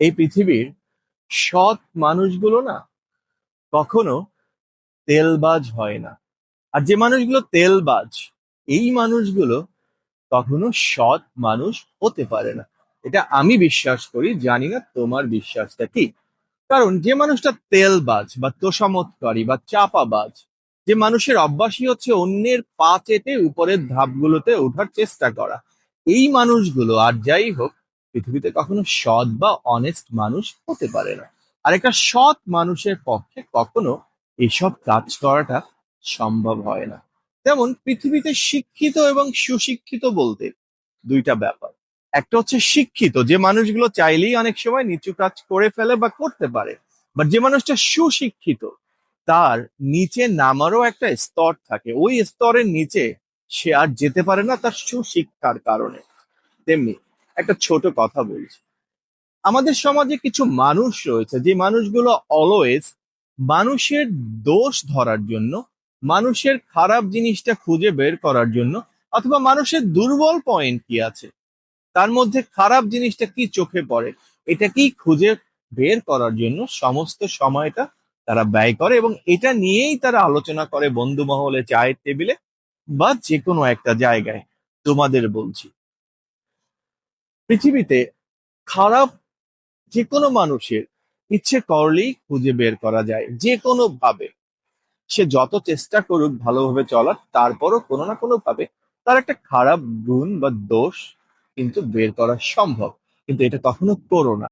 এই পৃথিবীর সৎ মানুষগুলো না কখনো তেলবাজ হয় না। আর যে মানুষগুলো তেলবাজ, এই মানুষগুলো কখনো সৎ মানুষ হতে পারে না। এটা আমি বিশ্বাস করি, জানি না তোমার বিশ্বাসটা কি। কারণ যে মানুষটা তেলবাজ বা তোষামতকারী বা চাপাবাজ, যে মানুষের অভ্যাসই হচ্ছে অন্যের পা চেটে উপরের ধাপগুলোতে ওঠার চেষ্টা করা। এই মানুষগুলো আর যাই হোক পৃথিবীতে কখনো সৎ বা অনেস্ট মানুষ হতে পারে না। আর একটা সৎ মানুষের পক্ষে কখনো এসব কাজ করাটা সম্ভব হয় না। যেমন পৃথিবীতে শিক্ষিত এবং সুশিক্ষিত বলতে দুইটা ব্যাপার। একটা হচ্ছে শিক্ষিত, যে মানুষগুলো চাইলেই অনেক সময় নিচু কাজ করে ফেলে বা করতে পারে বাট যে মানুষটা সুশিক্ষিত, তার নিচে নামারও একটা স্তর থাকে। ওই স্তরের নিচে সে আর যেতে পারে না তার সুশিক্ষার কারণে। তেমনি একটা ছোট কথা বলছি। আমাদের সমাজে কিছু মানুষ রয়েছে, যে মানুষগুলো অলওয়েজ মানুষের দোষ ধরার জন্য, মানুষের খারাপ জিনিসটা খুঁজে বের করার জন্য, অথবা মানুষের দুর্বল পয়েন্ট কি আছে, তার মধ্যে খারাপ জিনিসটা কি চোখে পড়ে, এটা কি খুঁজে বের করার জন্য সমস্ত সময়টা তারা ব্যয় করে এবং এটা নিয়েই তারা আলোচনা করে বন্ধু মহলে চায়ের টেবিলে বা যে কোনো একটা জায়গায়। তোমাদের বলছি পৃথিবীতে খারাপ যে কোনো মানুষের ইচ্ছে করলেই খুঁজে বের করা যায় যে কোনো ভাবে সে যত চেষ্টা করুক ভালোভাবে চলার, তারপরও কোনো না কোনো ভাবে তার একটা খারাপ গুণ বা দোষ কিন্তু বের করা সম্ভব। কিন্তু এটা কখনো করো না।